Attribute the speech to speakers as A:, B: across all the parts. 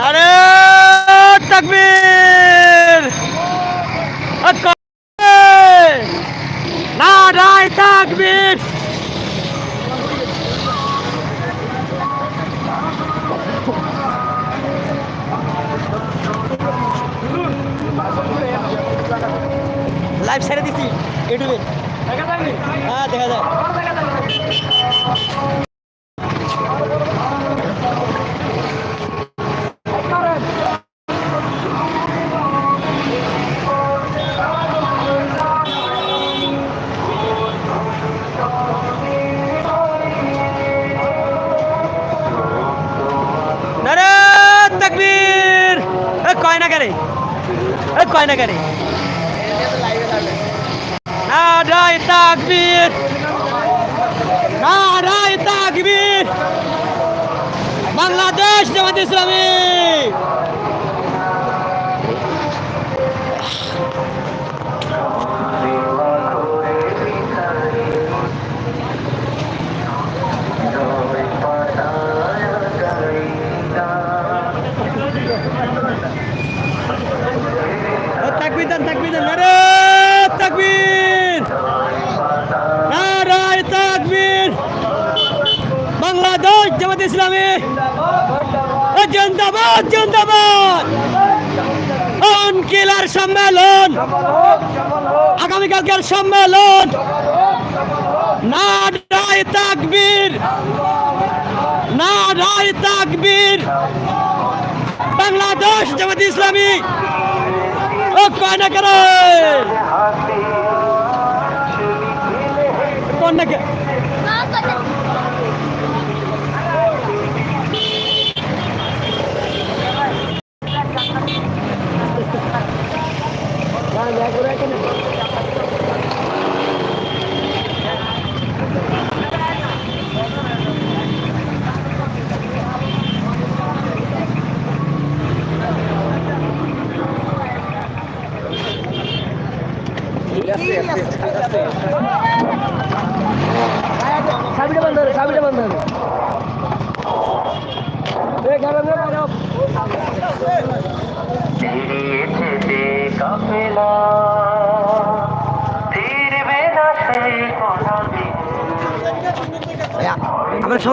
A: নারে তাকবীর। নারায় তাকবীর। লাইভ ছেড়ে দিছি ইউটিউবে হ্যাঁ দেখা যায়। এ কয় না কেরে এ কয় কেরে নারায় তাকবীর। নারায় তাকবীর। বাংলাদেশ জামাত ইসলামী তাকবীর দেন তাকবীর দেন নারে তাকবীর নারায় তাকবীর বাংলাদেশ জামাত ইসলামী। জিন্দাবাদ জিন্দাবাদ। অনকিলার সম্মেলন। আগামীকালকের সম্মেলন। নারায় তাকবীর। নারায় তাকবীর। বাংলাদেশ জামাত ইসলামী। ও করে কন্যাকে
B: সাবিটা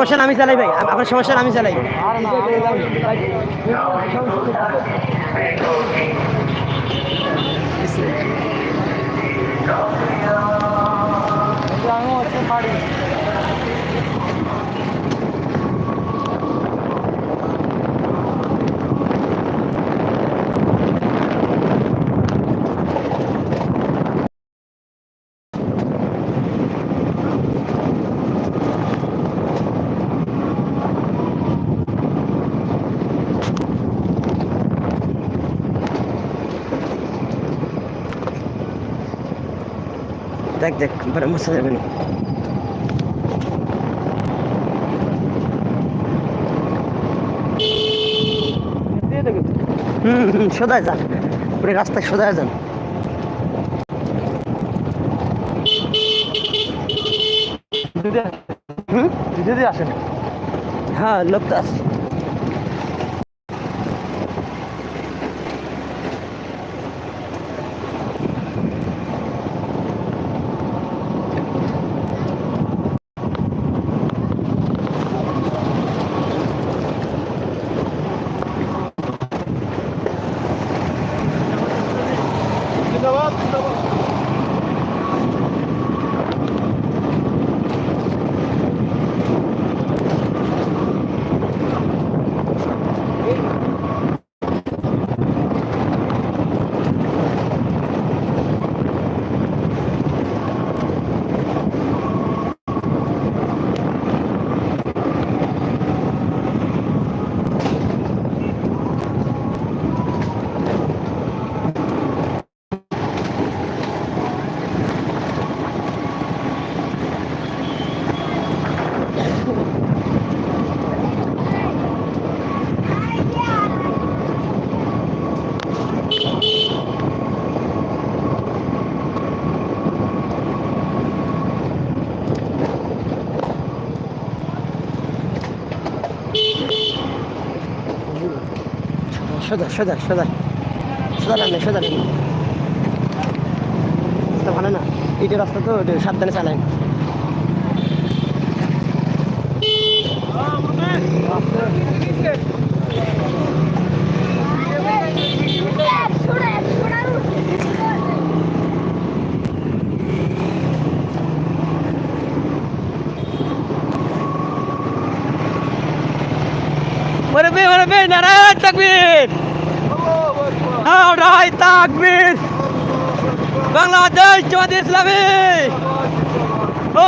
A: সমস্যা আমি চালাই ভাই। আপনার সমস্যা আমি চালাই। দেখ দেখ পরে মুছে যাবে না। হুম হুম সোজা যান পুরো রাস্তায় সোজা যান
B: দিদি আসেন।
A: হ্যাঁ লোক তো আছে সোজা সোজা সোজা। সোজা টানে সোজা টানে রাস্তা ভালো না? ইটের রাস্তা তো সাবধানে চালায়। মরবে মরবে নারায়ণ তাকবীর! নারায় তাকবীর। বাংলাদেশ জামাত ইসলামী।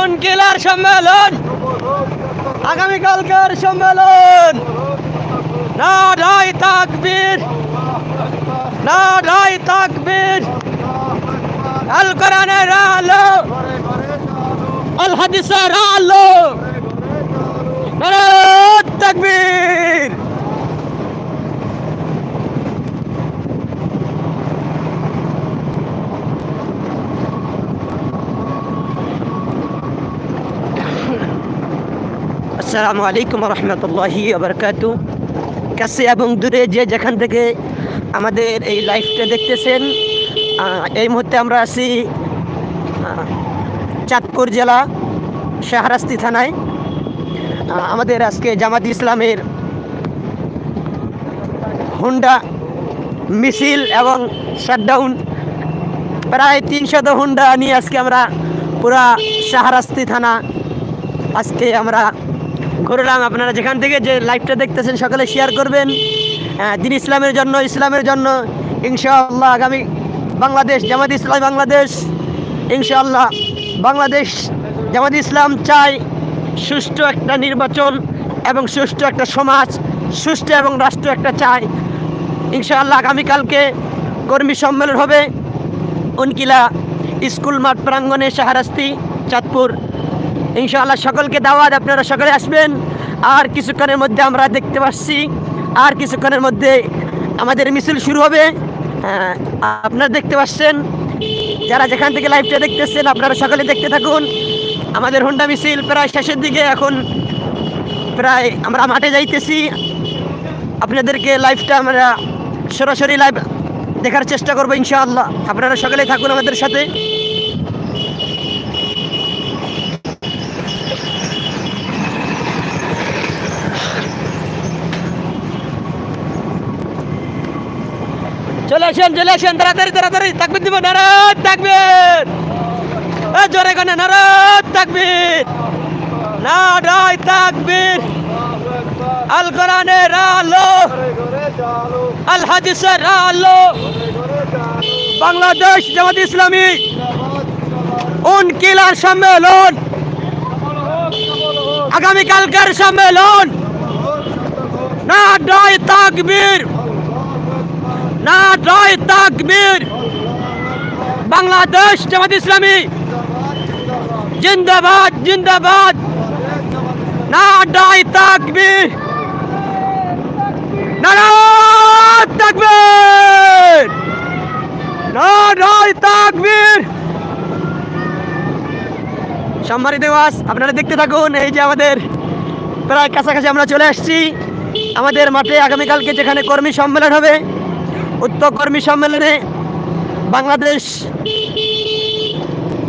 A: উনকিলার সম্মেলন। আগামীকালকার সম্মেলন। নারায় তাকবীর। নারায় তাকবীর। আল কোরআনের আলো। আল হাদিসের আলো। নারায় তাকবীর। আসসালামু আলাইকুম রহমতুল্লাহি আবরকাতু। কাছে এবং দূরে যে যেখান থেকে আমাদের এই লাইফটা দেখতেছেন এই মুহূর্তে আমরা আছি চাঁদপুর জেলা, শাহরাস্তি থানায়। আমাদের আজকে জামাত ইসলামের হুন্ডা মিছিল এবং শাটডাউন প্রায় তিনশত হুন্ডা নিয়ে আজকে আমরা পুরা শাহরাস্তি থানা আজকে আমরা ঘুরলাম আপনারা যেখান থেকে যে লাইভটা দেখতেছেন সকালে শেয়ার করবেন। আহ, দিন ইসলামের জন্য ইসলামের জন্য। ইনশাআল্লাহ আগামী বাংলাদেশ জামাত ইসলাম বাংলাদেশ ইনশাআল্লাহ বাংলাদেশ জামাত ইসলাম চাই সুষ্ঠু একটা নির্বাচন এবং সুষ্ঠু একটা সমাজ সুষ্ঠু এবং রাষ্ট্র একটা চাই। ইনশাআল্লাহ আগামীকালকে কর্মী সম্মেলন হবে। উনকিলা স্কুল মাঠ প্রাঙ্গনে শাহরাস্তি চাঁদপুর। ইনশাআল্লাহ সকলকে দাওয়াত আপনারা সকলে আসবেন। আর কিছুক্ষণের মধ্যে আমরা দেখতে পাচ্ছি আর কিছুক্ষণের মধ্যে আমাদের মিছিল শুরু হবে। হ্যাঁ, আপনারা দেখতে পাচ্ছেন যারা যেখান থেকে লাইভটা দেখতেছেন আপনারা সকলে দেখতে থাকুন। আমাদের হোন্ডা মিছিল প্রায় শেষের দিকে এখন প্রায় আমরা মাঠে যাইতেছি। আপনাদেরকে লাইভটা আমরা সরাসরি লাইভ দেখার চেষ্টা করব ইনশাআল্লাহ। আপনারা সকলেই থাকুন আমাদের সাথে। চলে আসেন চলে আসেন তাড়াতাড়ি তাড়াতাড়ি, তাকবির দিব নারাজ তাকবির। জোরে কানে নারাজ তাকবির। নারায় তাকবির। আল কোরআনের আলো, আল হাদিসের আলো। বাংলাদেশ জামাত ইসলামী, উনকিলার সম্মেলন। আগামীকালকার সম্মেলন। না ডয় তাকবীর। না ডয় তাকবীর। বাংলাদেশ জামাত ইসলামী। জিন্দাবাদ জিন্দাবাদ। না ডয় তাকবীর। নারায় তাকবীর। নারায় তাকবীর। সম্মানিত দেওয়াস আপনারা দেখতে থাকুন, এই যে আমাদের প্রায় কাছাকাছি আমরা চলে আসছি। আমাদের মাঠে আগামীকালকে যেখানে কর্মী সম্মেলন হবে উক্ত কর্মী সম্মেলনে বাংলাদেশ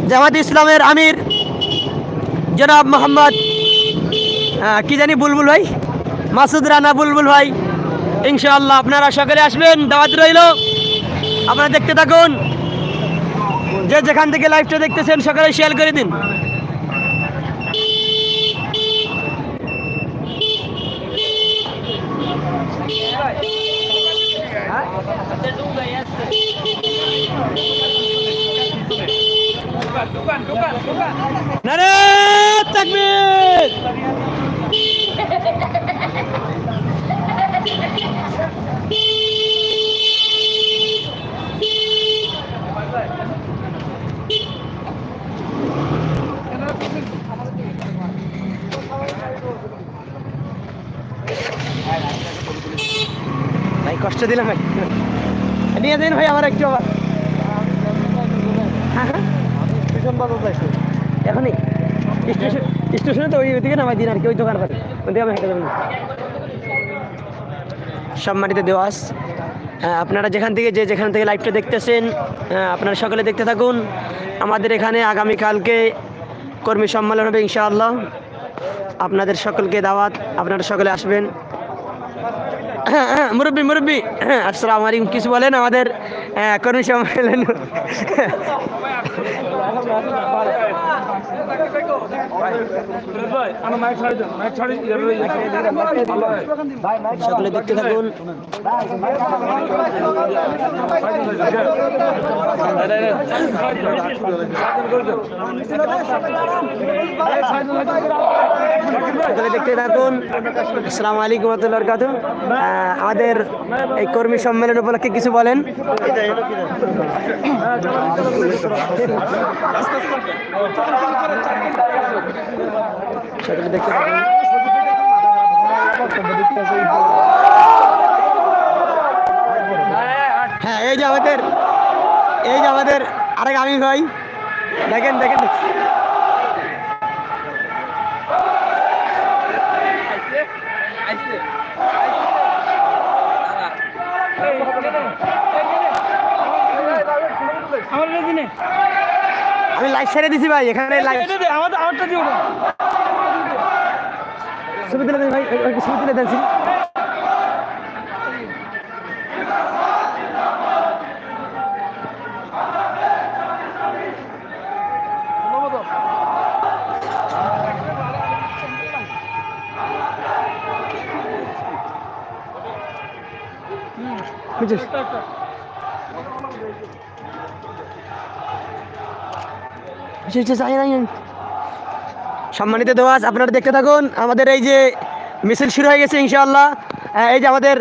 A: জামাত ইসলামের আমির জনাব মোহাম্মদ কি জানি বুলবুল ভাই? মাসুদ রানা বুলবুল ভাই। ইনশাআল্লাহ আপনারা সকলে আসবেন, দাওয়াত রইল। আপনারা দেখতে থাকুন। যে যেখান থেকে লাইভটা দেখতেছেন, সকালে শেয়ার করে দিন। নারে কষ্ট দিলাম ভাই। নিয়ে দিন ভাই আমার একটু আবার। এখনই। স্টেশন তো ওই ওইদিকে নামাই দিন আর কি, ওই দোকান করে ওই দিকে আমি হেঁটে যাবেন সম্মানিত দেওয়াস আপনারা যেখান থেকে যে যেখান থেকে লাইভটা দেখতেছেন আপনারা সকলে দেখতে থাকুন। আমাদের এখানে আগামীকালকে কর্মী সম্মেলন হবে ইনশাআল্লাহ। আপনাদের সকলকে দাওয়াত, আপনারা সকলে আসবেন। হ্যাঁ হ্যাঁ মুরব্বী মুরব্বী। হ্যাঁ আসসালামু আলাইকুম। কিছু বলেন আমাদের হ্যাঁ, কর্মী সম্মেলন সকলে দেখতে থাকুন। সকলে দেখতে থাকুন। আসসালামু আলাইকুম রহমতুল্লাহ বরকাতু আমাদের এই কর্মী সম্মেলন উপলক্ষে কিছু বলেন। সকলে দেখতে হ্যাঁ এই যে আমাদের এই যে আমাদের আরেক আমি ভাই। দেখেন দেখেন। আমি লাইভ ছেড়ে দিছি ভাই এখানে লাইভ ছবি তুলে দেন ভাই ছবি ছবি। সম্মানিত দেওয়াজ আপনারা দেখতে থাকুন আমাদের এই যে মিছিল শুরু হয়ে গেছে ইনশাআল্লাহ। এই যে আমাদের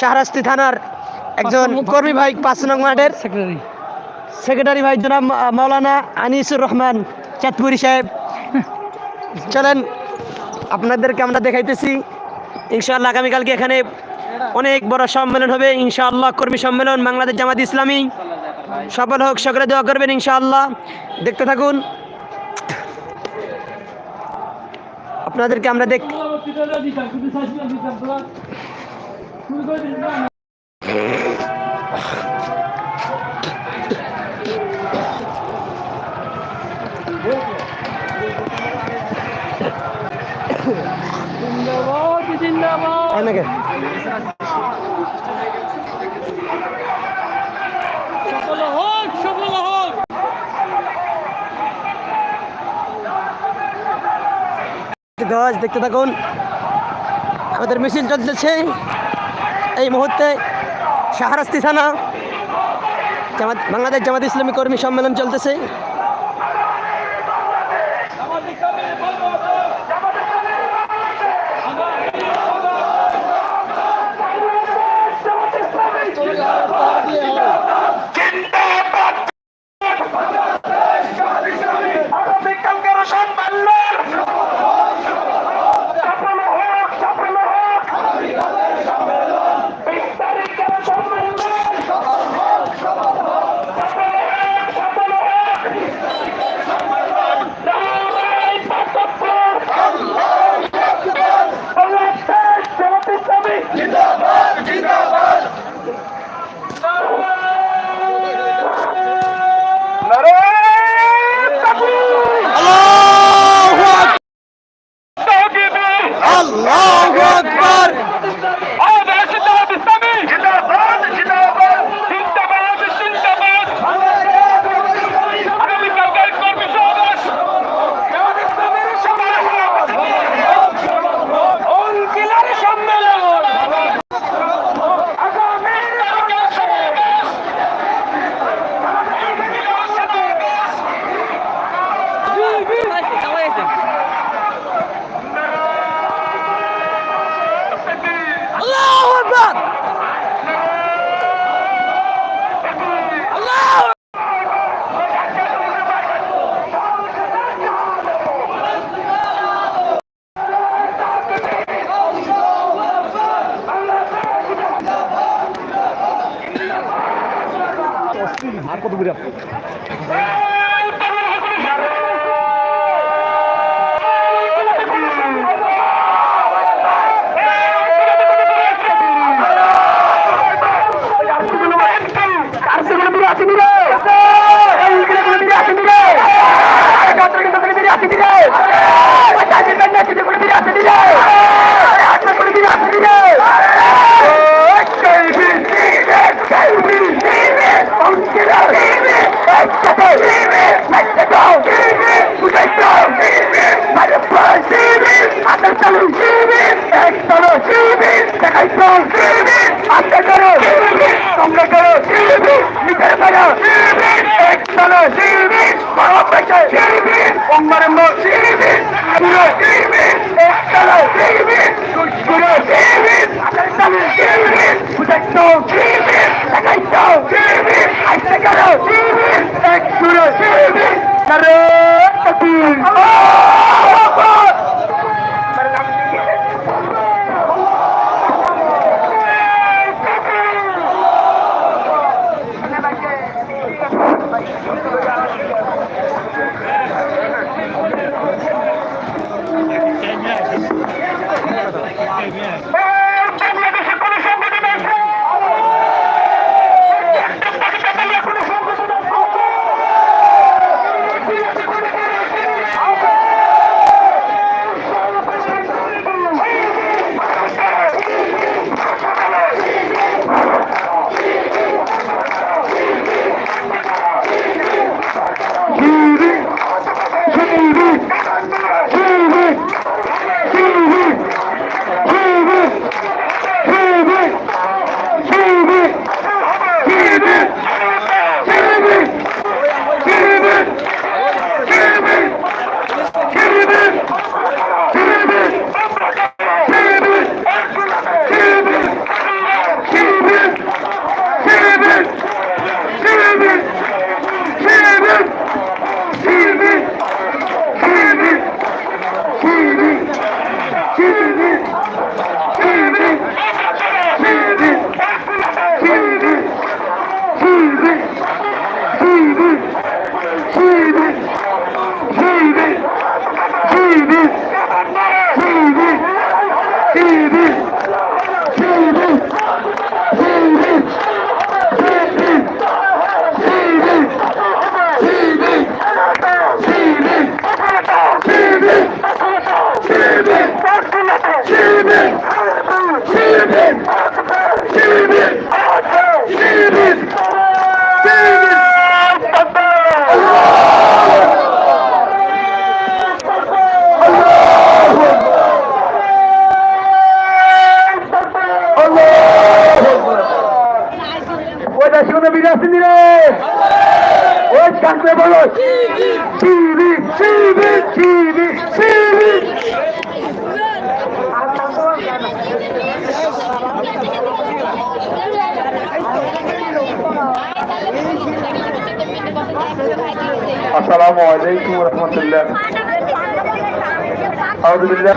A: শাহরাস্তি থানার একজন কর্মী ভাই পাঁচ নং মাঠের সেক্রেটারি। ভাই জনাব মাওলানা আনিসুর রহমান চাঁদপুরি সাহেব। চলেন আপনাদেরকে আমরা দেখাইতেছি। ইনশাআল্লাহ আগামীকালকে এখানে অনেক বড় সম্মেলন হবে ইনশাআল্লাহ কর্মী সম্মেলন বাংলাদেশ জামাত ইসলামী। সফল হোক সকলে দোয়া করবেন ইনশাআল্লাহ। দেখতে থাকুন। আপনাদেরকে আমরা দেখ এনেকে দশ দেখতে থাকুন। আমাদের মিছিল চলতেছে। এই মুহূর্তে শাহরাস্তি থানা, জামাত বাংলাদেশ জামাত ইসলামী কর্মী সম্মেলন চলতেছে।
B: কত দূরে?
C: আসসালামু আলাইকুম রহমতুল্লাহ। আলহামদুলিল্লাহ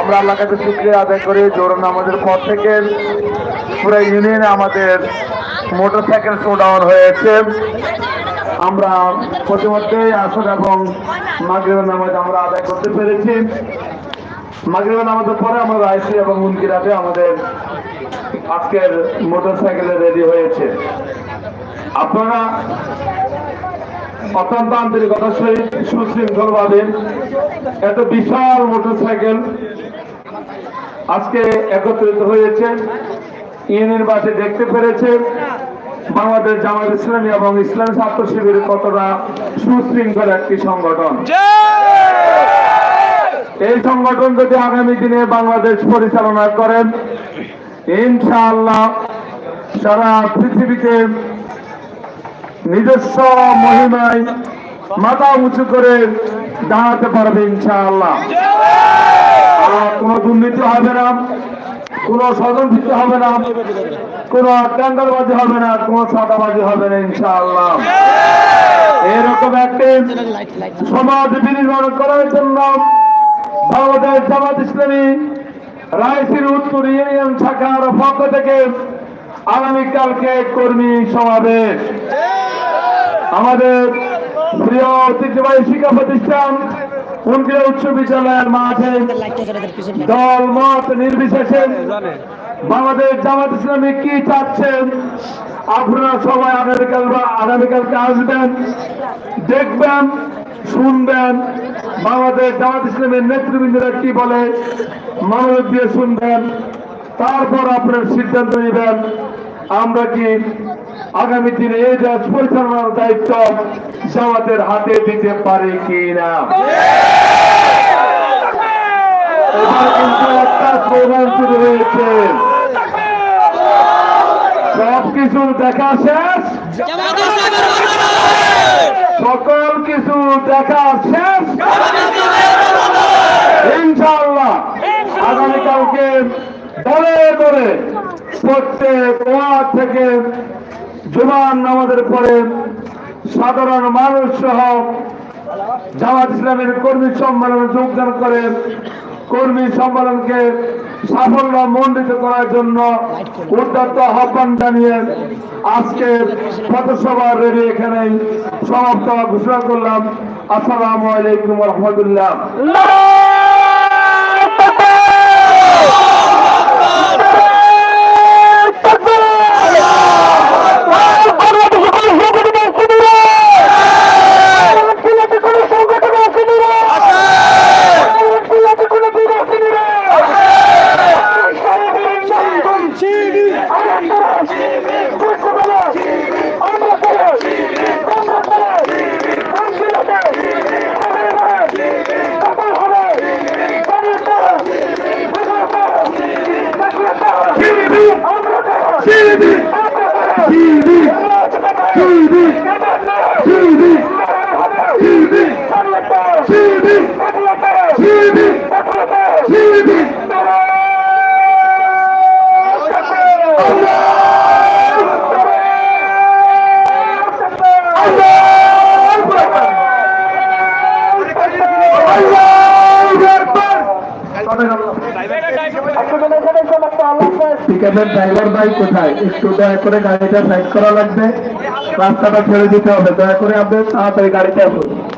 C: আমরা আল্লাহ কাছে শুক্রিয়া আদায় করি জোরন আমাদের পর থেকে পুরো ইউনিয়নে আমাদের মোটর সাইকেল শোডাউন হয়েছে। আমরা প্রতিমধ্যে আসর এবং মাগরিবের নামাজ আমরা আদায় করতে পেরেছি। মাগরিবের নামাজের পরে আমরা রাইসি এবং মুনকিরাতে আমাদের আজকের মোটর সাইকেলে রেডি হয়েছে। আপনারা অত্যন্ত সহিত সুশৃঙ্খল ভাবে এত বিশাল মোটর সাইকেল আজকে একত্রিত হয়েছে। ইউনিয়ন বাসে দেখতে পেরেছে। বাংলাদেশ জামাত ইসলামী এবং ইসলাম ছাত্র শিবির কতটা সুশৃঙ্খল একটি সংগঠন। এই সংগঠন যদি আগামী দিনে বাংলাদেশ পরিচালনা করেন ইনশাআল্লাহ সারা পৃথিবীতে নিজস্ব মহিমায় মাথা উঁচু করে দাঁড়াতে পারবে ইনশাআল্লাহ। কোনো দুর্নীতি হবে না, কোনো স্বজনভিত্তি হবে না, কোনো ট্যাঙ্গালবাজি হবে না, কোনো ছাতাবাজি হবে না ইনশাআল্লাহ। এরকম একটি সমাজ বিনির্মাণ করার জন্য বাংলাদেশ জামাত ইসলামী রায়সির উত্তর ইউনিয়ন শাখার পক্ষ থেকে আগামীকালকে কর্মী সমাবেশ। আমাদের প্রিয় ঐতিহ্যবাহী শিক্ষা প্রতিষ্ঠান উনকিরা উচ্চ বিদ্যালয়ের মাঠে দল, মত নির্বিশেষে বাংলাদেশ জামাত ইসলামী কি চাচ্ছেন আপনারা সবাই আগামীকাল বা আগামীকালকে আসবেন, দেখবেন, শুনবেন। বাংলাদেশ জামাত ইসলামের নেতৃবৃন্দরা কি বলে? মনোযোগ দিয়ে শুনবেন, তারপর আপনার সিদ্ধান্ত নেবেন। আমরা কি আগামী দিনে এই দেশ পরিচালনার দায়িত্ব জামাতের হাতে দিতে পারে কি না এবার কিন্তু একটা স্লোগান শুরু হয়েছে। সব কিছু দেখা শেষ। সকল কিছু দেখা শেষ। ইনশাআল্লাহ। আগামীকালকে দলে করে প্রত্যেক ওয়ার্ড থেকে জুমান নামাজের পরে সাধারণ মানুষ সহ জামাত ইসলামের কর্মী সম্মেলনে যোগদান করে কর্মী সম্মেলনকে সাফল্য মণ্ডিত করার জন্য উদ্যত আহ্বান জানিয়ে আজকে পথসভা রেলি এখানে সমাপ্ত ঘোষণা করলাম। আসসালামু আলাইকুম রহমতুল্লাহ। একটু দয়া করে গাড়িটা সাইড করা লাগবে। রাস্তাটা ছেড়ে দিতে হবে। দয়া করে আপনি তাড়াতাড়ি গাড়িতে আসুন।